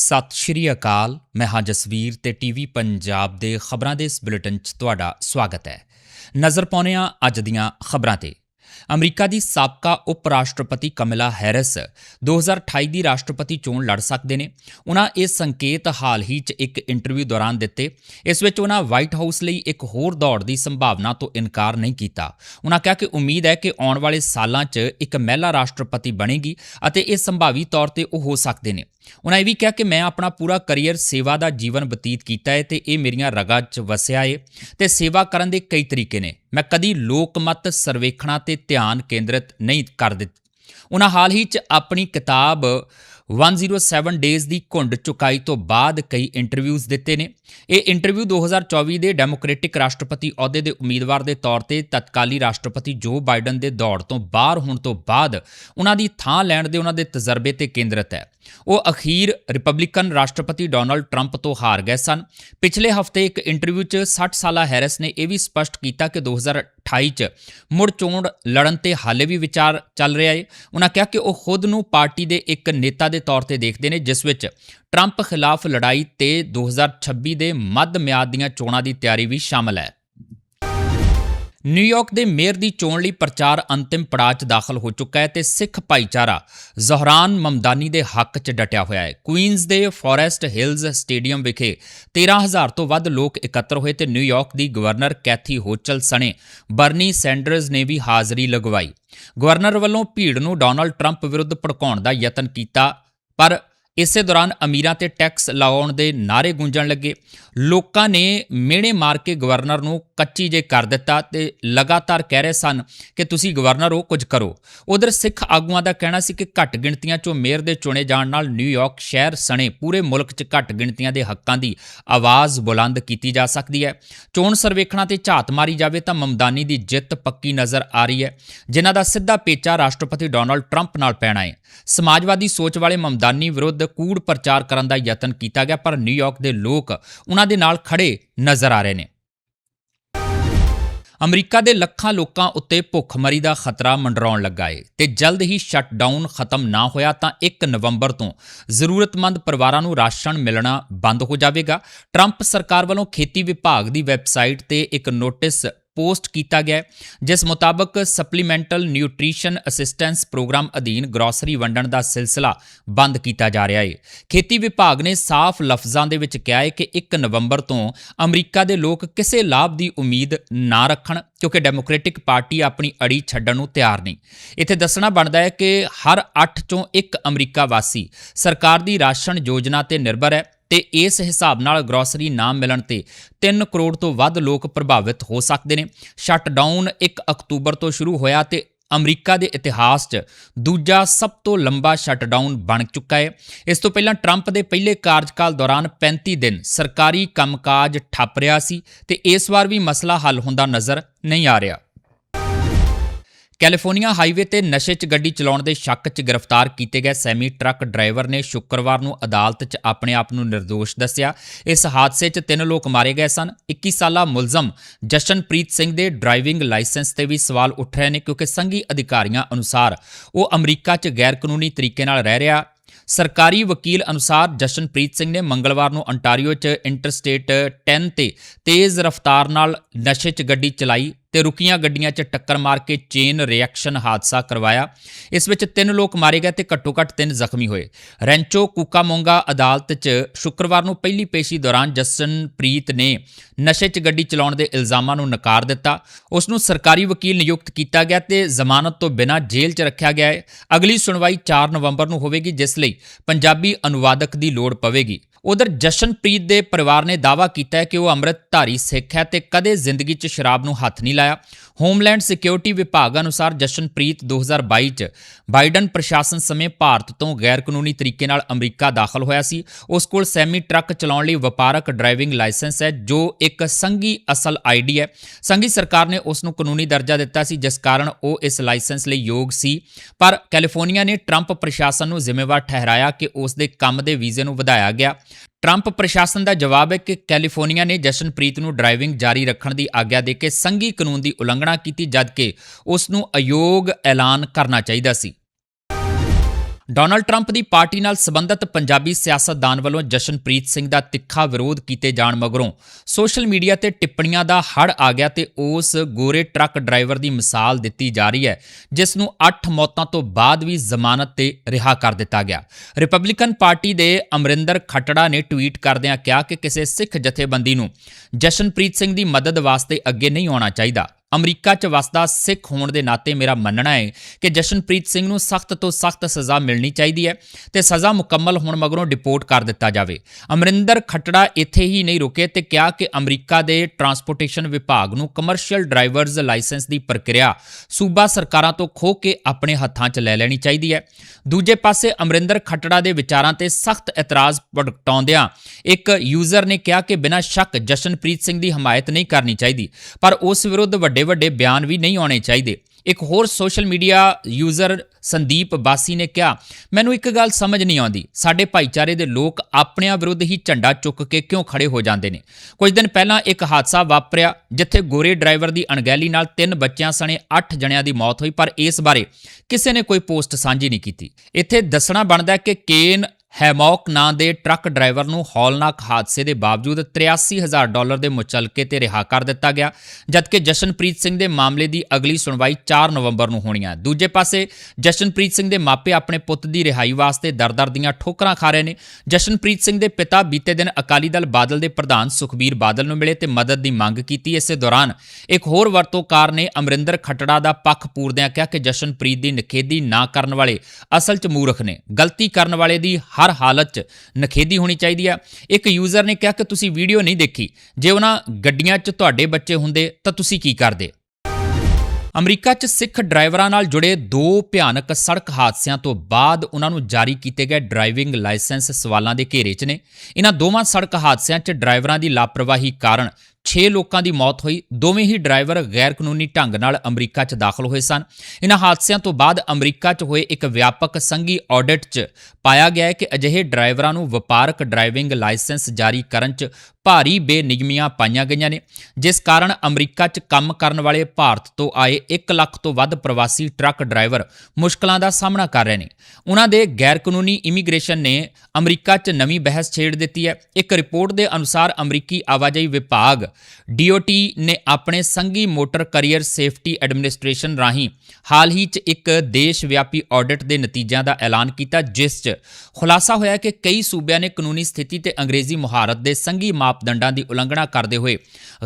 ਸਤਿ ਸ਼੍ਰੀ ਅਕਾਲ। ਮੈਂ ਹਾਂ ਜਸਵੀਰ ਤੇ ਟੀਵੀ ਪੰਜਾਬ ਦੇ ਖਬਰਾਂ ਦੇ ਇਸ ਬੁਲੇਟਿਨ 'ਚ ਤੁਹਾਡਾ ਸਵਾਗਤ ਹੈ। ਨਜ਼ਰ ਪਾਉਂਦੇ ਹਾਂ ਅੱਜ ਦੀਆਂ ਖਬਰਾਂ ਤੇ। ਅਮਰੀਕਾ ਦੀ ਸਾਬਕਾ ਉਪ ਰਾਸ਼ਟਰਪਤੀ ਕਮਲਾ ਹੈਰਿਸ 2028 ਦੀ ਰਾਸ਼ਟਰਪਤੀ ਚੋਣ ਲੜ ਸਕਦੇ ਨੇ। ਉਹਨਾਂ ਇਹ ਸੰਕੇਤ ਹਾਲ ਹੀ 'ਚ ਇੱਕ ਇੰਟਰਵਿਊ ਦੌਰਾਨ ਦਿੱਤੇ। ਇਸ ਵਿੱਚ ਉਹਨਾਂ ਵਾਈਟ ਹਾਊਸ ਲਈ ਇੱਕ ਹੋਰ ਦੌੜ ਦੀ ਸੰਭਾਵਨਾ ਤੋਂ ਇਨਕਾਰ ਨਹੀਂ ਕੀਤਾ। ਉਹਨਾਂ ਕਿਹਾ ਕਿ ਉਮੀਦ ਹੈ ਕਿ ਆਉਣ ਵਾਲੇ ਸਾਲਾਂ 'ਚ ਇੱਕ ਮਹਿਲਾ ਰਾਸ਼ਟਰਪਤੀ ਬਣੇਗੀ ਅਤੇ ਇਹ ਸੰਭਾਵੀ ਤੌਰ ਤੇ ਉਹ ਹੋ ਸਕਦੇ ਨੇ। ਉਹਨਾਂ ਇਹ ਵੀ ਕਿਹਾ ਕਿ ਮੈਂ ਆਪਣਾ ਪੂਰਾ ਕੈਰੀਅਰ ਸੇਵਾ ਦਾ ਜੀਵਨ ਬਤੀਤ ਕੀਤਾ ਹੈ ਤੇ ਇਹ ਮੇਰੀਆਂ ਰਗਾਂ 'ਚ ਵਸਿਆ ਹੈ ਤੇ ਸੇਵਾ ਕਰਨ ਦੇ ਕਈ ਤਰੀਕੇ ਨੇ। ਮੈਂ ਕਦੀ ਲੋਕ ਲੋਕਮਤ ਸਰਵੇਖਣਾ ਤੇ ਧਿਆਨ ਕੇਂਦਰਿਤ ਨਹੀਂ ਕਰ ਦਿੱਤਾ। ਉਹਨਾਂ ਹਾਲ ਹੀ 'ਚ ਆਪਣੀ ਕਿਤਾਬ 107 ਡੇਜ਼ ਦੀ ਘੁੰਡ ਚੁਕਾਈ ਤੋਂ ਬਾਅਦ ਕਈ ਇੰਟਰਵਿਊਜ਼ ਦਿੱਤੇ ਨੇ। ਇਹ ਇੰਟਰਵਿਊ 2024 ਦੇ ਡੈਮੋਕ੍ਰੈਟਿਕ ਰਾਸ਼ਟਰਪਤੀ ਅਹੁਦੇ ਦੇ ਉਮੀਦਵਾਰ ਦੇ ਤੌਰ ਤੇ ਤਤਕਾਲੀ ਰਾਸ਼ਟਰਪਤੀ ਜੋ ਬਾਈਡਨ ਦੇ ਦੌੜ ਤੋਂ ਬਾਹਰ ਹੋਣ ਤੋਂ ਬਾਅਦ ਉਹਨਾਂ ਦੀ ਥਾਂ ਲੈਣ ਦੇ ਉਹਨਾਂ ਦੇ ਤਜਰਬੇ ਤੇ ਕੇਂਦਰਿਤ ਹੈ। ਉਹ ਅਖੀਰ ਰਿਪਬਲਿਕਨ ਰਾਸ਼ਟਰਪਤੀ ਡੋਨਲਡ ਟਰੰਪ ਤੋਂ ਹਾਰ ਗਏ ਸਨ। ਪਿਛਲੇ ਹਫ਼ਤੇ ਇੱਕ ਇੰਟਰਵਿਊ 'ਚ 60 ਸਾਲਾ ਹੈਰਿਸ ਨੇ ਇਹ ਵੀ ਸਪਸ਼ਟ ਕੀਤਾ ਕਿ 2028 'ਚ ਮੁੜ ਚੋਣ ਲੜਨ ਤੇ ਹਾਲੇ ਵੀ ਵਿਚਾਰ ਚੱਲ ਰਿਹਾ ਹੈ ਉਹਨਾਂ ਕਿਹਾ ਕਿ ਉਹ ਖੁਦ ਨੂੰ ਪਾਰਟੀ ਦੇ ਇੱਕ ਨੇਤਾ ਦੇ ਤੌਰ ਤੇ ਦੇਖਦੇ ਨੇ, ਜਿਸ ਵਿੱਚ ਟਰੰਪ ਖਿਲਾਫ ਲੜਾਈ ਤੇ 2026 ਦੇ ਮੱਧ ਮਿਆਦ ਦੀਆਂ ਚੋਣਾਂ ਦੀ ਤਿਆਰੀ ਵੀ ਸ਼ਾਮਲ ਹੈ। ਨਿਊਯਾਰਕ ਦੇ ਮੇਅਰ ਦੀ ਚੋਣ ਲਈ ਪ੍ਰਚਾਰ ਅੰਤਿਮ ਪੜਾਅ 'ਚ ਦਾਖਲ ਹੋ ਚੁੱਕਾ ਹੈ ਤੇ ਸਿੱਖ ਭਾਈਚਾਰਾ ਜ਼ਹਰਾਨ ਮਮਦਾਨੀ ਦੇ ਹੱਕ 'ਚ ਡਟਿਆ ਹੋਇਆ ਹੈ। ਕੁਈਨਜ਼ ਦੇ ਫੋਰੈਸਟ ਹਿਲਜ਼ ਸਟੇਡੀਅਮ ਵਿਖੇ 13000 ਤੋਂ ਵੱਧ ਲੋਕ ਇਕੱਤਰ ਹੋਏ ਤੇ ਨਿਊਯਾਰਕ ਦੀ ਗਵਰਨਰ ਕੈਥੀ ਹੋਚਲ ਸਣੇ, ਬਰਨੀ ਸੈਂਡਰਜ਼ ਨੇ ਵੀ ਹਾਜ਼ਰੀ ਲਗਵਾਈ। ਗਵਰਨਰ ਵੱਲੋਂ ਭੀੜ ਨੂੰ ਡੋਨਲਡ ਟਰੰਪ ਵਿਰੁੱਧ ਭੜਕਾਉਣ ਦਾ ਯਤਨ ਕੀਤਾ, ਪਰ ਇਸੇ ਦੌਰਾਨ ਅਮੀਰਾਂ ਤੇ ਟੈਕਸ ਲਾਉਣ ਦੇ ਨਾਰੇ ਗੂੰਜਣ ਲੱਗੇ। ਲੋਕਾਂ ਨੇ ਮਿਹਣੇ ਮਾਰ ਕੇ ਗਵਰਨਰ ਨੂੰ ਕੱਚੀ ਜੇ ਕਰ ਦਿੱਤਾ ਤੇ ਲਗਾਤਾਰ ਕਹਿ ਰਹੇ ਸਨ ਕਿ ਤੁਸੀਂ ਗਵਰਨਰ ਹੋ, ਕੁਝ ਕਰੋ। ਉਧਰ ਸਿੱਖ ਆਗੂਆਂ ਦਾ ਕਹਿਣਾ ਸੀ ਕਿ ਘੱਟ ਗਿਣਤੀਆਂ ਚੋਂ ਮੇਅਰ ਦੇ ਚੁਣੇ ਜਾਣ ਨਾਲ ਨਿਊਯਾਰਕ ਸ਼ਹਿਰ ਸਣੇ ਪੂਰੇ ਮੁਲਕ 'ਚ ਘੱਟ ਗਿਣਤੀਆਂ ਦੇ ਹੱਕਾਂ ਦੀ ਆਵਾਜ਼ ਬੁਲੰਦ ਕੀਤੀ ਜਾ ਸਕਦੀ ਹੈ। ਚੋਣ ਸਰਵੇਖਣਾਂ ਤੇ ਝਾਤ ਮਾਰੀ ਜਾਵੇ ਤਾਂ ਮਮਦਾਨੀ ਦੀ ਜਿੱਤ ਪੱਕੀ ਨਜ਼ਰ ਆ ਰਹੀ ਹੈ, ਜਿਨ੍ਹਾਂ ਦਾ ਸਿੱਧਾ ਪੇਚਾ ਰਾਸ਼ਟਰਪਤੀ ਡੋਨਾਲਡ ਟਰੰਪ ਨਾਲ ਪੈਣਾ ਹੈ। ਸਮਾਜਵਾਦੀ ਸੋਚ ਵਾਲੇ ਮਮਦਾਨੀ ਵਿਰੁੱਧ ਕੂੜ ਪ੍ਰਚਾਰ ਕਰਨ ਦਾ ਯਤਨ ਕੀਤਾ ਗਿਆ, ਪਰ ਨਿਊਯਾਰਕ ਦੇ ਲੋਕ ਉਹਨਾਂ ਦੇ ਨਾਲ ਖੜੇ ਨਜ਼ਰ ਆ ਰਹੇ ਨੇ। ਅਮਰੀਕਾ ਦੇ ਲੱਖਾਂ ਲੋਕਾਂ ਉੱਤੇ ਭੁੱਖਮਰੀ ਦਾ ਖਤਰਾ ਮੰਡਰਾਉਣ ਲੱਗਾ ਏ ਤੇ ਜਲਦ ਹੀ ਸ਼ਟਡਾਊਨ ਖਤਮ ਨਾ ਹੋਇਆ ਤਾਂ 1 ਨਵੰਬਰ ਤੋਂ ਜ਼ਰੂਰਤਮੰਦ ਪਰਿਵਾਰਾਂ ਨੂੰ ਰਾਸ਼ਨ ਮਿਲਣਾ ਬੰਦ ਹੋ ਜਾਵੇਗਾ। ਟਰੰਪ ਸਰਕਾਰ ਵੱਲੋਂ ਖੇਤੀ ਵਿਭਾਗ ਦੀ ਵੈਬਸਾਈਟ ਤੇ ਇੱਕ ਨੋਟਿਸ ਪੋਸਟ ਕੀਤਾ ਗਿਆ ਜਿਸ ਮੁਤਾਬਕ ਸਪਲੀਮੈਂਟਲ ਨਿਊਟ੍ਰੀਸ਼ਨ ਅਸਿਸਟੈਂਸ ਪ੍ਰੋਗਰਾਮ ਅਧੀਨ ਗਰੋਸਰੀ ਵੰਡਣ ਦਾ ਸਿਲਸਿਲਾ ਬੰਦ ਕੀਤਾ ਜਾ ਰਿਹਾ ਹੈ। ਖੇਤੀ ਵਿਭਾਗ ਨੇ ਸਾਫ਼ ਲਫ਼ਜ਼ਾਂ ਦੇ ਵਿੱਚ ਕਿਹਾ ਹੈ ਕਿ 1 ਨਵੰਬਰ ਤੋਂ ਅਮਰੀਕਾ ਦੇ ਲੋਕ ਕਿਸੇ ਲਾਭ ਦੀ ਉਮੀਦ ਨਾ ਰੱਖਣ, ਕਿਉਂਕਿ ਡੈਮੋਕ੍ਰੈਟਿਕ ਪਾਰਟੀ ਆਪਣੀ ਅੜੀ ਛੱਡਣ ਨੂੰ ਤਿਆਰ ਨਹੀਂ। ਇੱਥੇ ਦੱਸਣਾ ਬਣਦਾ ਹੈ ਕਿ ਹਰ 8 ਚੋਂ ਇੱਕ ਅਮਰੀਕਾ ਵਾਸੀ ਸਰਕਾਰ ਦੀ ਰਾਸ਼ਨ ਯੋਜਨਾ ਤੇ ਨਿਰਭਰ ਹੈ। ਤੇ ਇਸ ਹਿਸਾਬ ਨਾਲ ਗਰੋਸਰੀ ਨਾ ਮਿਲਣ ਤੇ 3 ਕਰੋੜ ਤੋਂ ਵੱਧ ਲੋਕ ਪ੍ਰਭਾਵਿਤ ਹੋ ਸਕਦੇ ਨੇ। ਸ਼ਟਡਾਊਨ 1 ਅਕਤੂਬਰ ਤੋਂ ਸ਼ੁਰੂ ਹੋਇਆ ਤੇ ਅਮਰੀਕਾ ਦੇ ਇਤਿਹਾਸ 'ਚ ਦੂਜਾ ਸਭ ਤੋਂ ਲੰਬਾ ਸ਼ਟਡਾਊਨ ਬਣ ਚੁੱਕਾ ਹੈ। ਇਸ ਤੋਂ ਪਹਿਲਾਂ ਟਰੰਪ ਦੇ ਪਹਿਲੇ ਕਾਰਜਕਾਲ ਦੌਰਾਨ 35 ਦਿਨ ਸਰਕਾਰੀ ਕੰਮਕਾਜ ਠੱਪ ਰਿਹਾ ਸੀ ਤੇ ਇਸ ਵਾਰ ਵੀ ਮਸਲਾ ਹੱਲ ਹੁੰਦਾ ਨਜ਼ਰ ਨਹੀਂ ਆ ਰਿਹਾ। ਕੈਲੀਫੋਰਨੀਆ ਹਾਈਵੇ ਤੇ ਨਸ਼ੇ 'ਚ ਗੱਡੀ ਚਲਾਉਣ ਦੇ ਸ਼ੱਕ 'ਚ ਗ੍ਰਿਫਤਾਰ ਕੀਤੇ ਗਏ ਸੈਮੀ ਟਰੱਕ ਡਰਾਈਵਰ ਨੇ ਸ਼ੁੱਕਰਵਾਰ ਨੂੰ ਅਦਾਲਤ 'ਚ ਆਪਣੇ ਆਪ ਨੂੰ ਨਿਰਦੋਸ਼ ਦੱਸਿਆ। ਇਸ ਹਾਦਸੇ 'ਚ ਤਿੰਨ ਲੋਕ ਮਾਰੇ ਗਏ ਸਨ। 21 ਸਾਲਾ ਮੁਲਜ਼ਮ ਜਸ਼ਨਪ੍ਰੀਤ ਸਿੰਘ ਦੇ ਡਰਾਈਵਿੰਗ ਲਾਇਸੈਂਸ ਤੇ ਵੀ ਸਵਾਲ ਉੱਠ ਰਹੇ ਨੇ ਕਿਉਂਕਿ ਸੰਘੀ ਅਧਿਕਾਰੀਆਂ ਅਨੁਸਾਰ ਉਹ ਅਮਰੀਕਾ 'ਚ ਗੈਰ ਕਾਨੂੰਨੀ ਤਰੀਕੇ ਨਾਲ ਰਹਿ ਰਿਹਾ। ਸਰਕਾਰੀ ਵਕੀਲ ਅਨੁਸਾਰ ਜਸ਼ਨਪ੍ਰੀਤ ਸਿੰਘ ਨੇ ਮੰਗਲਵਾਰ ਨੂੰ ਅੰਟਾਰੀਓ 'ਚ ਇੰਟਰਸਟੇਟ 10 ਤੇ ਤੇਜ਼ ਰਫ਼ਤਾਰ ਨਾਲ ਨਸ਼ੇ 'ਚ ਗੱਡੀ ਚਲਾਈ। ਤੇ ਰੁਕੀਆਂ ਗੱਡੀਆਂ 'ਚ ਟੱਕਰ ਮਾਰ ਕੇ ਚੇਨ ਰਿਐਕਸ਼ਨ ਹਾਦਸਾ ਕਰਵਾਇਆ। ਇਸ ਵਿੱਚ ਤਿੰਨ ਲੋਕ ਮਾਰੇ ਗਏ ਤੇ ਘੱਟੋ-ਘੱਟ ਤਿੰਨ ਜ਼ਖਮੀ ਹੋਏ। ਰੈਂਚੋ ਕੁਕਾਮੋਂਗਾ ਅਦਾਲਤ 'ਚ ਸ਼ੁੱਕਰਵਾਰ ਨੂੰ ਪਹਿਲੀ ਪੇਸ਼ੀ ਦੌਰਾਨ ਜਸਨਪ੍ਰੀਤ ਨੇ ਨਸ਼ੇ 'ਚ ਗੱਡੀ ਚਲਾਉਣ ਦੇ ਇਲਜ਼ਾਮਾਂ ਨੂੰ ਨਕਾਰ ਦਿੱਤਾ। ਉਸ ਨੂੰ ਸਰਕਾਰੀ ਵਕੀਲ ਨਿਯੁਕਤ ਕੀਤਾ ਗਿਆ ਤੇ ਜ਼ਮਾਨਤ ਤੋਂ ਬਿਨਾਂ ਜੇਲ੍ਹ 'ਚ ਰੱਖਿਆ ਗਿਆ ਹੈ। ਅਗਲੀ ਸੁਣਵਾਈ 4 ਨਵੰਬਰ ਨੂੰ ਹੋਵੇਗੀ, ਜਿਸ ਲਈ ਪੰਜਾਬੀ ਅਨੁਵਾਦਕ ਦੀ ਲੋੜ ਪਵੇਗੀ। ਉਧਰ ਜਸ਼ਨਪ੍ਰੀਤ ਦੇ ਪਰਿਵਾਰ ਨੇ ਦਾਅਵਾ ਕੀਤਾ ਹੈ ਕਿ ਉਹ ਅੰਮ੍ਰਿਤਧਾਰੀ ਸਿੱਖ ਹੈ ਤੇ ਕਦੇ ਜ਼ਿੰਦਗੀ 'ਚ ਸ਼ਰਾਬ ਨੂੰ ਹੱਥ ਨਹੀਂ ਲਾਇਆ। ਹੋਮਲੈਂਡ ਸਿਕਿਉਰਿਟੀ ਵਿਭਾਗ ਅਨੁਸਾਰ ਜਸ਼ਨਪ੍ਰੀਤ 2022 'ਚ ਬਾਈਡਨ ਪ੍ਰਸ਼ਾਸਨ ਸਮੇਂ ਭਾਰਤ ਤੋਂ ਗੈਰ ਕਾਨੂੰਨੀ ਤਰੀਕੇ ਨਾਲ ਅਮਰੀਕਾ ਦਾਖਲ ਹੋਇਆ ਸੀ। ਉਸ ਕੋਲ ਸੈਮੀ ਟਰੱਕ ਚਲਾਉਣ ਲਈ ਵਪਾਰਕ ਡਰਾਈਵਿੰਗ ਲਾਇਸੈਂਸ ਹੈ, ਜੋ ਇੱਕ ਸੰਘੀ ਅਸਲ ਆਈਡੀ ਹੈ। ਸੰਘੀ ਸਰਕਾਰ ਨੇ ਉਸ ਨੂੰ ਕਾਨੂੰਨੀ ਦਰਜਾ ਦਿੱਤਾ ਸੀ, ਜਿਸ ਕਾਰਨ ਉਹ ਇਸ ਲਾਇਸੈਂਸ ਲਈ ਯੋਗ ਸੀ। ਪਰ ਕੈਲੀਫੋਰਨੀਆ ਨੇ ਟਰੰਪ ਪ੍ਰਸ਼ਾਸਨ ਨੂੰ ਜ਼ਿੰਮੇਵਾਰ ਠਹਿਰਾਇਆ ਕਿ ਉਸ ਦੇ ਕੰਮ ਦੇ ਵੀਜ਼ੇ ਨੂੰ ਵਧਾਇਆ ਗਿਆ। ਟਰੰਪ ਪ੍ਰਸ਼ਾਸਨ ਦਾ ਜਵਾਬ ਹੈ ਕਿ ਕੈਲੀਫੋਰਨੀਆ ਨੇ ਜਸ਼ਨਪ੍ਰੀਤ ਨੂੰ ਡਰਾਈਵਿੰਗ ਜਾਰੀ ਰੱਖਣ ਦੀ ਆਗਿਆ ਦੇ ਕੇ ਸੰਘੀ ਕਾਨੂੰਨ ਦੀ ਉਲੰਘਣਾ ਕੀਤੀ, ਜਦਕਿ ਉਸ ਨੂੰ ਅਯੋਗ ਐਲਾਨ ਕਰਨਾ ਚਾਹੀਦਾ ਸੀ। ਡੋਨਲਡ ਟਰੰਪ ਦੀ ਪਾਰਟੀ ਨਾਲ ਸੰਬੰਧਿਤ ਪੰਜਾਬੀ ਸਿਆਸਤਦਾਨ ਵੱਲੋਂ ਜਸ਼ਨਪ੍ਰੀਤ ਸਿੰਘ ਦਾ ਤਿੱਖਾ ਵਿਰੋਧ ਕੀਤੇ ਜਾਣ ਮਗਰੋਂ ਸੋਸ਼ਲ ਮੀਡੀਆ ਤੇ ਟਿੱਪਣੀਆਂ ਦਾ ਹੜ ਆ ਗਿਆ ਤੇ ਉਸ ਗੋਰੇ ਟਰੱਕ ਡਰਾਈਵਰ ਦੀ ਮਿਸਾਲ ਦਿੱਤੀ ਜਾ ਰਹੀ ਹੈ, ਜਿਸ ਨੂੰ 8 ਮੌਤਾਂ ਤੋਂ ਬਾਅਦ ਵੀ ਜ਼ਮਾਨਤ ਤੇ ਰਿਹਾ ਕਰ ਦਿੱਤਾ ਗਿਆ। ਰਿਪਬਲਿਕਨ ਪਾਰਟੀ ਦੇ ਅਮਰਿੰਦਰ ਖੱਟੜਾ ਨੇ ਟਵੀਟ ਕਰਦਿਆਂ ਕਿਹਾ ਕਿ ਕਿਸੇ ਸਿੱਖ ਜਥੇਬੰਦੀ ਨੂੰ ਜਸ਼ਨਪ੍ਰੀਤ ਸਿੰਘ ਦੀ ਮਦਦ ਵਾਸਤੇ ਅੱਗੇ ਨਹੀਂ ਆਉਣਾ ਚਾਹੀਦਾ। ਅਮਰੀਕਾ 'ਚ ਵਸਦਾ ਸਿੱਖ ਹੋਣ ਦੇ ਨਾਤੇ ਮੇਰਾ ਮੰਨਣਾ ਹੈ ਕਿ ਜਸ਼ਨਪ੍ਰੀਤ ਸਿੰਘ ਨੂੰ ਸਖਤ ਤੋਂ ਸਖਤ ਸਜ਼ਾ ਮਿਲਣੀ ਚਾਹੀਦੀ ਹੈ ਤੇ ਸਜ਼ਾ ਮੁਕੰਮਲ ਹੋਣ ਮਗਰੋਂ ਡਿਪੋਰਟ ਕਰ ਦਿੱਤਾ ਜਾਵੇ। ਅਮਰਿੰਦਰ ਖੱਟੜਾ ਇੱਥੇ ਹੀ ਨਹੀਂ ਰੁਕੇ ਤੇ ਕਿਹਾ ਕਿ ਅਮਰੀਕਾ ਦੇ ਟਰਾਂਸਪੋਰਟੇਸ਼ਨ ਵਿਭਾਗ ਨੂੰ ਕਮਰਸ਼ੀਅਲ ਡਰਾਈਵਰਜ਼ ਲਾਇਸੈਂਸ ਦੀ ਪ੍ਰਕਿਰਿਆ ਸੂਬਾ ਸਰਕਾਰਾਂ ਤੋਂ ਖੋ ਕੇ ਆਪਣੇ ਹੱਥਾਂ 'ਚ ਲੈ ਲੈਣੀ ਚਾਹੀਦੀ ਹੈ। ਦੂਜੇ ਪਾਸੇ ਅਮਰਿੰਦਰ ਖੱਟੜਾ ਦੇ ਵਿਚਾਰਾਂ ਤੇ ਸਖਤ ਇਤਰਾਜ਼ ਪ੍ਰਗਟਾਉਂਦਿਆਂ ਇੱਕ ਯੂਜ਼ਰ ਨੇ ਕਿਹਾ ਕਿ ਬਿਨਾਂ ਸ਼ੱਕ ਜਸ਼ਨਪ੍ਰੀਤ ਸਿੰਘ ਦੀ ਹਮਾਇਤ ਨਹੀਂ ਕਰਨੀ ਚਾਹੀਦੀ, ਪਰ ਉਸ ਵਿਰੁੱਧ ਵੱਡੇ ਵੱਡੇ ਵੱਡੇ ਬਿਆਨ ਵੀ ਨਹੀਂ ਆਉਣੇ ਚਾਹੀਦੇ। ਇੱਕ ਹੋਰ ਸੋਸ਼ਲ ਮੀਡੀਆ ਯੂਜ਼ਰ ਸੰਦੀਪ ਬਾਸੀ ਨੇ ਕਿਹਾ, ਮੈਨੂੰ ਇੱਕ ਗੱਲ ਸਮਝ ਨਹੀਂ ਆਉਂਦੀ। ਸਾਡੇ ਭਾਈਚਾਰੇ ਦੇ ਲੋਕ ਆਪਣਿਆਂ ਵਿਰੁੱਧ ਹੀ ਝੰਡਾ ਚੁੱਕ ਕੇ ਕਿਉਂ ਖੜੇ ਹੋ ਜਾਂਦੇ ਨੇ? ਕੁਝ ਦਿਨ ਪਹਿਲਾਂ ਇੱਕ ਹਾਦਸਾ ਵਾਪਰਿਆ, ਜਿੱਥੇ ਗੋਰੇ ਡਰਾਈਵਰ ਦੀ ਅਣਗਹਿਲੀ ਨਾਲ ਤਿੰਨ ਬੱਚਿਆਂ ਸਣੇ 8 ਜਣਿਆਂ ਦੀ ਮੌਤ ਹੋਈ, ਪਰ ਇਸ ਬਾਰੇ ਕਿਸੇ ਨੇ ਕੋਈ ਪੋਸਟ ਸਾਂਝੀ ਨਹੀਂ ਕੀਤੀ। ਇੱਥੇ ਦੱਸਣਾ ਬਣਦਾ ਹੈ ਕਿ ਕੇਨ ਹੈਮੌਕ ਨਾਂ ਦੇ ਟਰੱਕ ਡਰਾਈਵਰ ਨੂੰ ਹੌਲਨਾਕ ਹਾਦਸੇ ਦੇ ਬਾਵਜੂਦ 83000 ਡਾਲਰ ਦੇ ਮੁਚਲਕੇ ਤੇ ਰਿਹਾ ਕਰ ਦਿੱਤਾ ਗਿਆ, ਜਦਕਿ ਜਸ਼ਨਪ੍ਰੀਤ ਸਿੰਘ ਦੇ ਮਾਮਲੇ ਦੀ ਅਗਲੀ ਸੁਣਵਾਈ 4 ਨਵੰਬਰ ਨੂੰ ਹੋਣੀ ਹੈ। ਦੂਜੇ ਪਾਸੇ, ਜਸ਼ਨਪ੍ਰੀਤ ਸਿੰਘ ਦੇ ਮਾਪੇ ਆਪਣੇ ਪੁੱਤ ਦੀ ਰਿਹਾਈ ਵਾਸਤੇ ਦਰ-ਦਰ ਦੀਆਂ ਠੋਕਰਾਂ ਖਾ ਰਹੇ ਨੇ। ਜਸ਼ਨਪ੍ਰੀਤ ਸਿੰਘ ਦੇ ਪਿਤਾ ਬੀਤੇ ਦਿਨ ਅਕਾਲੀ ਦਲ ਬਾਦਲ ਦੇ ਪ੍ਰਧਾਨ ਸੁਖਬੀਰ ਬਾਦਲ ਨੂੰ ਮਿਲੇ ਤੇ ਮਦਦ ਦੀ ਮੰਗ ਕੀਤੀ। ਇਸੇ ਦੌਰਾਨ ਇੱਕ ਹੋਰ ਵਰਤੋਕਾਰ ਨੇ ਅਮਰਿੰਦਰ ਖੱਟੜਾ ਦਾ ਪੱਖ ਪੂਰਦਿਆਂ ਕਿਹਾ ਕਿ ਜਸ਼ਨਪ੍ਰੀਤ ਦੀ ਨਖੇਦੀ ਨਾ ਕਰਨ ਵਾਲੇ ਅਸਲ 'ਚ ਮੂਰਖ ਨੇ। ਗਲਤੀ ਕਰਨ ਵਾਲੇ ਦੀ ਹਰ ਹਾਲਤ 'ਚ ਨਖੇਦੀ ਹੋਣੀ ਚਾਹੀਦੀ ਆ। ਇੱਕ ਯੂਜ਼ਰ ਨੇ ਕਿਹਾ ਕਿ ਤੁਸੀਂ ਵੀਡੀਓ ਨਹੀਂ ਦੇਖੀ। ਜੇ ਉਹਨਾਂ ਗੱਡੀਆਂ 'ਚ ਤੁਹਾਡੇ ਬੱਚੇ ਹੁੰਦੇ, ਤਾਂ ਤੁਸੀਂ ਕੀ ਕਰਦੇ? ਅਮਰੀਕਾ 'ਚ ਸਿੱਖ ਡਰਾਈਵਰਾਂ ਨਾਲ ਜੁੜੇ ਦੋ ਭਿਆਨਕ ਸੜਕ ਹਾਦਸਿਆਂ ਤੋਂ ਬਾਅਦ ਉਹਨਾਂ ਨੂੰ ਜਾਰੀ ਕੀਤੇ ਗਏ ਡਰਾਈਵਿੰਗ ਲਾਇਸੈਂਸ ਸਵਾਲਾਂ ਦੇ ਘੇਰੇ 'ਚ ਨੇ। ਇਹਨਾਂ ਦੋਵਾਂ ਸੜਕ ਹਾਦਸਿਆਂ 'ਚ ਡਰਾਈਵਰਾਂ ਦੀ ਲਾਪਰਵਾਹੀ ਕਾਰਨ 6 ਲੋਕਾਂ ਦੀ ਮੌਤ ਹੋਈ। ਦੋਵੇਂ ਹੀ ਡਰਾਈਵਰ ਗੈਰ ਕਾਨੂੰਨੀ ਢੰਗ ਨਾਲ ਅਮਰੀਕਾ 'ਚ ਦਾਖਲ ਹੋਏ ਸਨ। ਇਹਨਾਂ ਹਾਦਸਿਆਂ ਤੋਂ ਬਾਅਦ ਅਮਰੀਕਾ 'ਚ ਹੋਏ ਇੱਕ ਵਿਆਪਕ ਸੰਘੀ ਆਡਿਟ 'ਚ ਪਾਇਆ ਗਿਆ ਹੈ ਕਿ ਅਜਿਹੇ ਡਰਾਈਵਰਾਂ ਨੂੰ ਵਪਾਰਕ ਡਰਾਈਵਿੰਗ ਲਾਇਸੈਂਸ ਜਾਰੀ ਕਰਨ 'ਚ ਭਾਰੀ ਬੇਨਿਯਮੀਆਂ ਪਾਈਆਂ ਗਈਆਂ ਨੇ। ਜਿਸ ਕਾਰਨ ਅਮਰੀਕਾ 'ਚ ਕੰਮ ਕਰਨ ਵਾਲੇ ਭਾਰਤ ਤੋਂ ਆਏ 1 ਲੱਖ ਤੋਂ ਵੱਧ ਪ੍ਰਵਾਸੀ ਟਰੱਕ ਡਰਾਈਵਰ ਮੁਸ਼ਕਲਾਂ ਦਾ ਸਾਹਮਣਾ ਕਰ ਰਹੇ ਨੇ। ਉਹਨਾਂ ਦੇ ਗੈਰ ਕਾਨੂੰਨੀ ਇਮੀਗ੍ਰੇਸ਼ਨ ਨੇ ਅਮਰੀਕਾ 'ਚ ਨਵੀਂ ਬਹਿਸ ਛੇੜ ਦਿੱਤੀ ਹੈ। ਇੱਕ ਰਿਪੋਰਟ ਦੇ ਅਨੁਸਾਰ ਅਮਰੀਕੀ ਆਵਾਜਾਈ ਵਿਭਾਗ DOT ਨੇ ਆਪਣੇ ਸੰਘੀ ਮੋਟਰ ਕੈਰੀਅਰ ਸੇਫਟੀ ਐਡਮਿਨਿਸਟ੍ਰੇਸ਼ਨ ਰਾਹੀਂ ਹਾਲ ਹੀ 'ਚ ਇੱਕ ਦੇਸ਼ ਵਿਆਪੀ ਆਡਿਟ ਦੇ ਨਤੀਜਿਆਂ ਦਾ ਐਲਾਨ ਕੀਤਾ, ਜਿਸ 'ਚ ਖੁਲਾਸਾ ਹੋਇਆ ਕਿ ਕਈ ਸੂਬਿਆਂ ਨੇ ਕਾਨੂੰਨੀ ਸਥਿਤੀ ਤੇ ਅੰਗਰੇਜ਼ੀ ਮੁਹਾਰਤ ਦੇ ਸੰਘੀ ਮਾਪਦੰਡਾਂ ਦੀ ਉਲੰਘਣਾ ਕਰਦੇ ਹੋਏ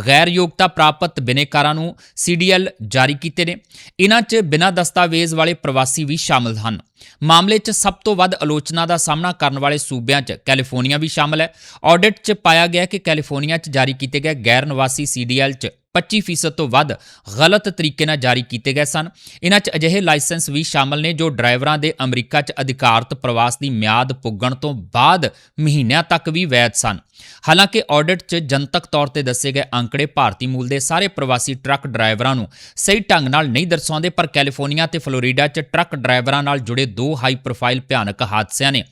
ਗੈਰ ਯੋਗਤਾ ਪ੍ਰਾਪਤ ਬਿਨੇਕਾਰਾਂ ਨੂੰ ਸੀਡੀਐਲ ਜਾਰੀ ਕੀਤੇ ਨੇ। ਇਹਨਾਂ 'ਚ ਬਿਨਾਂ ਦਸਤਾਵੇਜ਼ ਵਾਲੇ ਪ੍ਰਵਾਸੀ ਵੀ ਸ਼ਾਮਲ ਹਨ। ਮਾਮਲੇ 'ਚ ਸਭ ਤੋਂ ਵੱਧ ਆਲੋਚਨਾ ਦਾ ਸਾਹਮਣਾ ਕਰਨ ਵਾਲੇ ਸੂਬਿਆਂ 'ਚ ਕੈਲੀਫੋਰਨੀਆ ਵੀ ਸ਼ਾਮਲ ਹੈ। ਆਡਿਟ 'ਚ ਪਾਇਆ ਗਿਆ ਕਿ ਕੈਲੀਫੋਰਨੀਆ 'ਚ ਜਾਰੀ ਕੀਤੇ ਗਏ ਗੈਰ ਨਿਵਾਸੀ ਸੀਡੀਐਲ 'ਚ 25% ਤੋਂ ਵੱਧ ਗਲਤ ਤਰੀਕੇ ਨਾਲ ਜਾਰੀ ਕੀਤੇ ਗਏ ਸਨ। ਇਹਨਾਂ 'ਚ ਅਜਿਹੇ ਲਾਇਸੈਂਸ ਵੀ ਸ਼ਾਮਲ ਨੇ ਜੋ ਡਰਾਈਵਰਾਂ ਦੇ ਅਮਰੀਕਾ 'ਚ ਅਧਿਕਾਰਤ ਪ੍ਰਵਾਸ ਦੀ ਮਿਆਦ ਪੁੱਗਣ ਤੋਂ ਬਾਅਦ ਮਹੀਨਿਆਂ ਤੱਕ ਵੀ ਵੈਧ ਸਨ। ਹਾਲਾਂਕਿ ਆਡਿਟ 'ਚ ਜਨਤਕ ਤੌਰ ਤੇ ਦੱਸੇ ਗਏ ਅੰਕੜੇ ਭਾਰਤੀ ਮੂਲ ਦੇ ਸਾਰੇ ਪ੍ਰਵਾਸੀ ਟਰੱਕ ਡਰਾਈਵਰਾਂ ਨੂੰ ਸਹੀ ਢੰਗ ਨਾਲ ਨਹੀਂ ਦਰਸਾਉਂਦੇ, ਪਰ ਕੈਲੀਫੋਰਨੀਆ ਤੇ ਫਲੋਰੀਡਾ 'ਚ ਟਰੱਕ ਡਰਾਈਵਰਾਂ ਨਾਲ ਜੁੜੇ ਦੋ ਹਾਈ ਪ੍ਰੋਫਾਈਲ ਭਿਆਨਕ ਹਾਦਸਿਆਂ ਨੇ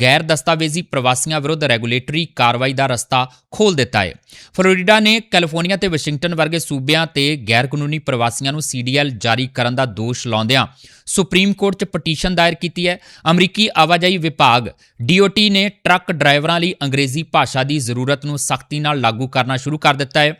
ਗੈਰ ਦਸਤਾਵੇਜ਼ੀ ਪ੍ਰਵਾਸੀਆਂ ਵਿਰੁੱਧ ਰੈਗੂਲੇਟਰੀ ਕਾਰਵਾਈ ਦਾ ਰਸਤਾ ਖੋਲ ਦਿੱਤਾ ਹੈ। ਫਲੋਰੀਡਾ ਨੇ ਕੈਲੀਫੋਰਨੀਆ ਤੇ ਵਾਸ਼ਿੰਗਟਨ ਵਰਗੇ ਸੂਬਿਆਂ ਤੇ ਗੈਰ ਕਾਨੂੰਨੀ ਪ੍ਰਵਾਸੀਆਂ ਨੂੰ ਸੀਡੀਐਲ ਜਾਰੀ ਕਰਨ ਦਾ ਦੋਸ਼ ਲਾਉਂਦਿਆਂ ਸੁਪਰੀਮ ਕੋਰਟ 'ਚ ਪਟੀਸ਼ਨ ਦਾਇਰ ਕੀਤੀ ਹੈ। ਅਮਰੀਕੀ ਆਵਾਜਾਈ ਵਿਭਾਗ DOT ਨੇ ਟਰੱਕ ਡਰਾਈਵਰਾਂ ਲਈ ਅੰਗਰੇਜ਼ੀ ਭਾਸ਼ਾ ਦੀ ਜ਼ਰੂਰਤ ਨੂੰ ਸਖਤੀ ਨਾਲ ਲਾਗੂ ਕਰਨਾ ਸ਼ੁਰੂ ਕਰ ਦਿੱਤਾ ਹੈ।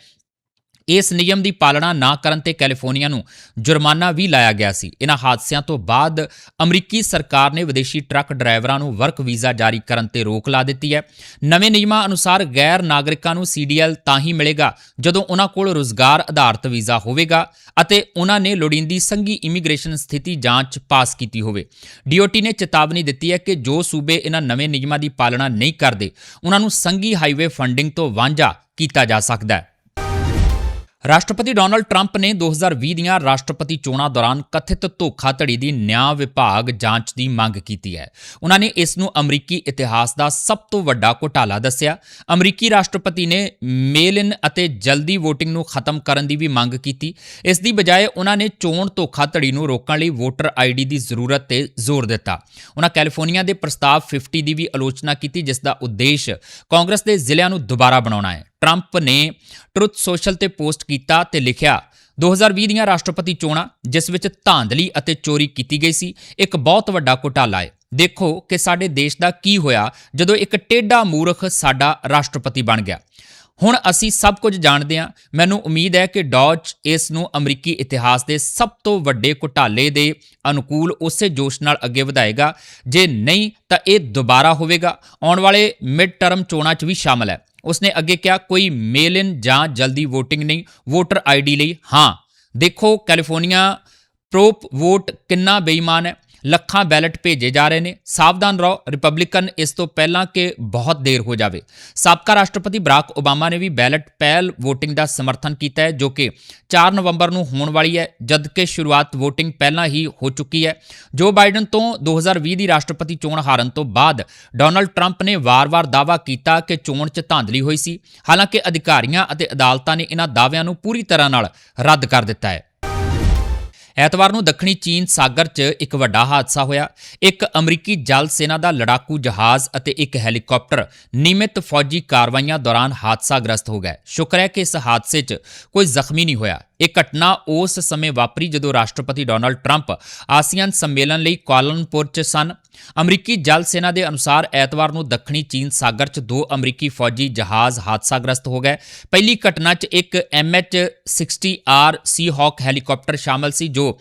ਇਸ ਨਿਯਮ ਦੀ ਪਾਲਣਾ ਨਾ ਕਰਨ ਤੇ ਕੈਲੀਫੋਰਨੀਆ ਨੂੰ ਜੁਰਮਾਨਾ ਵੀ ਲਾਇਆ ਗਿਆ ਸੀ। ਇਹਨਾਂ ਹਾਦਸਿਆਂ ਤੋਂ ਬਾਅਦ ਅਮਰੀਕੀ ਸਰਕਾਰ ਨੇ ਵਿਦੇਸ਼ੀ ਟਰੱਕ ਡਰਾਈਵਰਾਂ ਨੂੰ ਵਰਕ ਵੀਜ਼ਾ ਜਾਰੀ ਕਰਨ ਤੇ ਰੋਕ ਲਾ ਦਿੱਤੀ ਹੈ। ਨਵੇਂ ਨਿਯਮਾਂ ਅਨੁਸਾਰ ਗੈਰ ਨਾਗਰਿਕਾਂ ਨੂੰ ਸੀਡੀਐਲ ਤਾਂ ਹੀ ਮਿਲੇਗਾ ਜਦੋਂ ਉਹਨਾਂ ਕੋਲ ਰੁਜ਼ਗਾਰ ਆਧਾਰਿਤ ਵੀਜ਼ਾ ਹੋਵੇਗਾ ਅਤੇ ਉਹਨਾਂ ਨੇ ਲੋੜੀਂਦੀ ਸੰਘੀ ਇਮੀਗ੍ਰੇਸ਼ਨ ਸਥਿਤੀ ਜਾਂਚ ਪਾਸ ਕੀਤੀ ਹੋਵੇ। DOT ਨੇ ਚੇਤਾਵਨੀ ਦਿੱਤੀ ਹੈ ਕਿ ਜੋ ਸੂਬੇ ਇਹਨਾਂ ਨਵੇਂ ਨਿਯਮਾਂ ਦੀ ਪਾਲਣਾ ਨਹੀਂ ਕਰਦੇ ਉਹਨਾਂ ਨੂੰ ਸੰਘੀ ਹਾਈਵੇ ਫੰਡਿੰਗ ਤੋਂ ਵਾਂਝਾ ਕੀਤਾ ਜਾ ਸਕਦਾ ਹੈ। ਰਾਸ਼ਟਰਪਤੀ ਡੋਨਲਡ ਟਰੰਪ ਨੇ 2020 ਦੀਆਂ ਰਾਸ਼ਟਰਪਤੀ ਚੋਣਾਂ ਦੌਰਾਨ ਕਥਿਤ ਧੋਖਾਧੜੀ ਦੀ ਨਿਆਂ ਵਿਭਾਗ ਜਾਂਚ ਦੀ ਮੰਗ ਕੀਤੀ ਹੈ। ਉਹਨਾਂ ਨੇ ਇਸ ਨੂੰ ਅਮਰੀਕੀ ਇਤਿਹਾਸ ਦਾ ਸਭ ਤੋਂ ਵੱਡਾ ਘੁਟਾਲਾ ਦੱਸਿਆ। ਅਮਰੀਕੀ ਰਾਸ਼ਟਰਪਤੀ ਨੇ ਮੇਲ ਇਨ ਅਤੇ ਜਲਦੀ VOTING ਨੂੰ ਖਤਮ ਕਰਨ ਦੀ ਵੀ ਮੰਗ ਕੀਤੀ। ਇਸ ਦੀ ਬਜਾਏ ਉਹਨਾਂ ਨੇ ਚੋਣ ਧੋਖਾਧੜੀ ਨੂੰ ਰੋਕਣ ਲਈ ਵੋਟਰ ਆਈਡੀ ਦੀ ਜ਼ਰੂਰਤ ਤੇ ਜ਼ੋਰ ਦਿੱਤਾ। ਉਹਨਾਂ ਕੈਲੀਫੋਰਨੀਆ ਦੇ ਪ੍ਰਸਤਾਵ 50 ਦੀ ਵੀ ਆਲੋਚਨਾ ਕੀਤੀ, ਜਿਸ ਦਾ ਉਦੇਸ਼ ਕਾਂਗਰਸ ਦੇ ਜ਼ਿਲ੍ਹਿਆਂ ਨੂੰ ਦੁਬਾਰਾ ਬਣਾਉਣਾ ਹੈ। ਟਰੰਪ ਨੇ ਟਰੁੱਥ ਸੋਸ਼ਲ ਤੇ ਪੋਸਟ ਕੀਤਾ ਤੇ ਲਿਖਿਆ 2020 ਦੀਆਂ ਰਾਸ਼ਟਰਪਤੀ ਚੋਣਾਂ, ਜਿਸ ਵਿੱਚ ਧਾਂਦਲੀ ਅਤੇ ਚੋਰੀ ਕੀਤੀ ਗਈ ਸੀ, ਇੱਕ ਬਹੁਤ ਵੱਡਾ ਘੁਟਾਲਾ ਹੈ ਦੇਖੋ ਕਿ ਸਾਡੇ ਦੇਸ਼ ਦਾ ਕੀ ਹੋਇਆ ਜਦੋਂ ਇੱਕ ਟੇਢਾ ਮੂਰਖ ਸਾਡਾ ਰਾਸ਼ਟਰਪਤੀ ਬਣ ਗਿਆ। ਹੁਣ ਅਸੀਂ ਸਭ ਕੁਝ ਜਾਣਦੇ ਹਾਂ। ਮੈਨੂੰ ਉਮੀਦ ਹੈ ਕਿ ਡੌਚ ਇਸ ਨੂੰ ਅਮਰੀਕੀ ਇਤਿਹਾਸ ਦੇ ਸਭ ਤੋਂ ਵੱਡੇ ਘੁਟਾਲੇ ਦੇ ਅਨੁਕੂਲ ਉਸੇ ਜੋਸ਼ ਨਾਲ ਅੱਗੇ ਵਧਾਏਗਾ। ਜੇ ਨਹੀਂ ਤਾਂ ਇਹ ਦੁਬਾਰਾ ਹੋਵੇਗਾ। ਆਉਣ ਵਾਲੇ ਮਿਡ ਟਰਮ ਚੋਣਾਂ 'ਚ ਵੀ ਸ਼ਾਮਲ ਹੈ। ਉਸਨੇ ਅੱਗੇ ਕਿਹਾ, ਕੋਈ ਮੇਲ ਇਨ ਜਾਂ ਜਲਦੀ VOTING ਨਹੀਂ ਵੋਟਰ ਆਈਡੀ ਲਈ ਹਾਂ। ਦੇਖੋ ਕੈਲੀਫੋਰਨੀਆ ਪ੍ਰੋਪ ਵੋਟ ਕਿੰਨਾ ਬੇਈਮਾਨ ਹੈ। ਲੱਖਾਂ ਬੈਲਟ ਭੇਜੇ ਜਾ ਰਹੇ ਨੇ। ਸਾਵਧਾਨ ਰਹੋ ਰਿਪਬਲਿਕਨ ਇਸ ਤੋਂ ਪਹਿਲਾਂ ਕਿ ਬਹੁਤ ਦੇਰ ਹੋ ਜਾਵੇ। ਸਾਬਕਾ ਰਾਸ਼ਟਰਪਤੀ ਬਰਾਕ ਓਬਾਮਾ ਨੇ ਵੀ ਬੈਲਟ ਪਹਿਲ VOTING ਦਾ ਸਮਰਥਨ ਕੀਤਾ ਹੈ, ਜੋ ਕਿ 4 ਨਵੰਬਰ ਨੂੰ ਹੋਣ ਵਾਲੀ ਹੈ, ਜਦਕਿ ਸ਼ੁਰੂਆਤ VOTING ਪਹਿਲਾਂ ਹੀ ਹੋ ਚੁੱਕੀ ਹੈ। ਜੋ ਬਾਈਡਨ ਤੋਂ 2020 ਦੀ ਰਾਸ਼ਟਰਪਤੀ ਚੋਣ ਹਾਰਨ ਤੋਂ ਬਾਅਦ ਡੋਨਲਡ ਟਰੰਪ ਨੇ ਵਾਰ-ਵਾਰ ਦਾਅਵਾ ਕੀਤਾ ਕਿ ਚੋਣ 'ਚ ਧਾਂਦਲੀ ਹੋਈ ਸੀ। ਹਾਲਾਂਕਿ ਅਧਿਕਾਰੀਆਂ ਅਤੇ ਅਦਾਲਤਾਂ ਨੇ ਇਹਨਾਂ ਦਾਅਵਿਆਂ ਨੂੰ ਪੂਰੀ ਤਰ੍ਹਾਂ ਨਾਲ ਰੱਦ ਕਰ ਦਿੱਤਾ ਹੈ। ਐਤਵਾਰ ਨੂੰ ਦੱਖਣੀ ਚੀਨ ਸਾਗਰ 'ਚ ਇੱਕ ਵੱਡਾ ਹਾਦਸਾ ਹੋਇਆ। ਇੱਕ ਅਮਰੀਕੀ ਜਲ ਸੈਨਾ ਦਾ ਲੜਾਕੂ ਜਹਾਜ਼ ਅਤੇ ਇੱਕ ਹੈਲੀਕਾਪਟਰ ਨਿਯਮਿਤ ਫੌਜੀ ਕਾਰਵਾਈਆਂ ਦੌਰਾਨ ਹਾਦਸਾ ਗ੍ਰਸਤ ਹੋ ਗਏ। ਸ਼ੁਕਰ ਹੈ ਕਿ ਇਸ ਹਾਦਸੇ 'ਚ ਕੋਈ ਜ਼ਖਮੀ ਨਹੀਂ ਹੋਇਆ। ਇਹ ਘਟਨਾ ਉਸ ਸਮੇਂ ਵਾਪਰੀ ਜਦੋਂ ਰਾਸ਼ਟਰਪਤੀ ਡੋਨਲਡ ਟਰੰਪ ਆਸੀਅਨ ਸੰਮੇਲਨ ਲਈ ਕੁਆਲਾਲੰਪੁਰ 'ਚ ਸਨ। ਅਮਰੀਕੀ ਜਲ ਸੈਨਾ ਦੇ ਅਨੁਸਾਰ ਐਤਵਾਰ ਨੂੰ ਦੱਖਣੀ ਚੀਨ ਸਾਗਰ 'ਚ ਦੋ ਅਮਰੀਕੀ ਫੌਜੀ ਜਹਾਜ਼ ਹਾਦਸਾਗ੍ਰਸਤ ਹੋ ਗਏ। ਪਹਿਲੀ ਘਟਨਾ 'ਚ ਇੱਕ MH-60R ਸੀਹਾਕ ਹੈਲੀਕਾਪਟਰ ਸ਼ਾਮਲ ਸੀ ਜੋ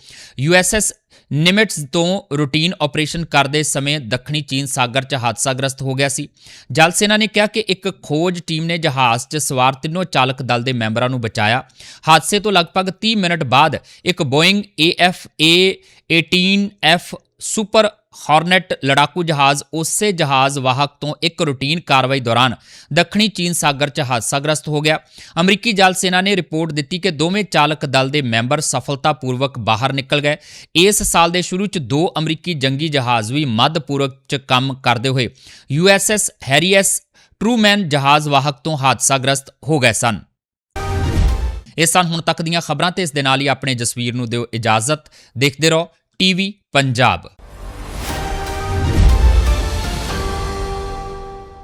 USS ਨਿਮਿਟਸ ਤੋਂ ਰੂਟੀਨ ਆਪਰੇਸ਼ਨ ਕਰਦੇ ਸਮੇਂ ਦੱਖਣੀ ਚੀਨ ਸਾਗਰ 'ਚ ਹਾਦਸਾਗ੍ਰਸਤ ਹੋ ਗਿਆ ਸੀ। ਜਲ ਸੈਨਾ ਨੇ ਕਿਹਾ ਕਿ ਇੱਕ ਖੋਜ ਟੀਮ ਨੇ ਜਹਾਜ਼ 'ਚ ਸਵਾਰ ਤਿੰਨੋਂ ਚਾਲਕ ਦਲ ਦੇ ਮੈਂਬਰਾਂ ਨੂੰ ਬਚਾਇਆ। ਹਾਦਸੇ ਤੋਂ ਲਗਭਗ 30 ਮਿੰਟ ਬਾਅਦ ਇੱਕ ਬੋਇੰਗ AFA 18F ਸੁਪਰ ਹਾਰਨੈਟ ਲੜਾਕੂ ਜਹਾਜ਼ ਉਸੇ ਜਹਾਜ਼ ਵਾਹਕ ਤੋਂ ਇੱਕ ਰੂਟੀਨ ਕਾਰਵਾਈ ਦੌਰਾਨ ਦੱਖਣੀ ਚੀਨ ਸਾਗਰ 'ਚ ਹਾਦਸਾਗ੍ਰਸਤ ਹੋ ਗਿਆ। ਅਮਰੀਕੀ ਜਲ ਸੈਨਾ ਨੇ ਰਿਪੋਰਟ ਦਿੱਤੀ ਕਿ ਦੋਵੇਂ ਚਾਲਕ ਦਲ ਦੇ ਮੈਂਬਰ ਸਫਲਤਾਪੂਰਵਕ ਬਾਹਰ ਨਿਕਲ ਗਏ। ਇਸ ਸਾਲ ਦੇ ਸ਼ੁਰੂ 'ਚ ਦੋ ਅਮਰੀਕੀ ਜੰਗੀ ਜਹਾਜ਼ ਵੀ ਮੱਧ ਪੂਰਬ 'ਚ ਕੰਮ ਕਰਦੇ ਹੋਏ USS ਹੈਰੀਐਸ ਟਰੂਮੈਨ ਜਹਾਜ਼ ਵਾਹਕ ਤੋਂ ਹਾਦਸਾਗ੍ਰਸਤ ਹੋ ਗਏ ਸਨ। ਇਹ ਸਨ ਹੁਣ ਤੱਕ ਦੀਆਂ ਖਬਰਾਂ ਤੇ ਇਸ ਦੇ ਨਾਲ ਹੀ ਆਪਣੇ ਜਸਵੀਰ ਨੂੰ ਦਿਓ ਇਜਾਜ਼ਤ। ਦੇਖਦੇ ਰਹੋ। ਟੀਵੀ ਪੰਜਾਬ।